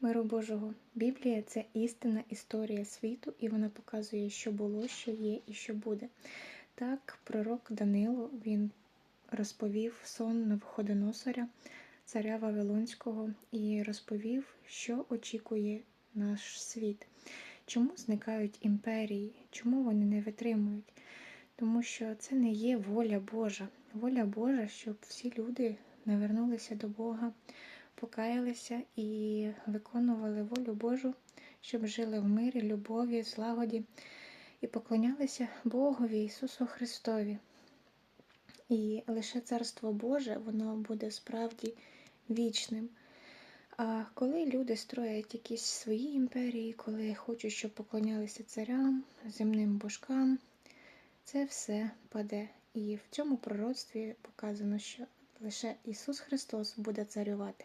Миру Божого. Біблія це істинна історія світу, і вона показує, що було, що є і що буде. Так, пророк Данило він розповів сон Навуходоносоря, царя Вавилонського, і розповів, що очікує наш світ. Чому зникають імперії? Чому вони не витримують? Тому що це не є воля Божа. Воля Божа, щоб всі люди навернулися до Бога, покаялися і виконували волю Божу, щоб жили в мирі, любові, злагоді і поклонялися Богові Ісусу Христові. І лише Царство Боже, воно буде справді вічним. А коли люди строять якісь свої імперії, коли хочуть, щоб поклонялися царям, земним божкам, це все паде. І в цьому пророцтві показано, що лише Ісус Христос буде царювати.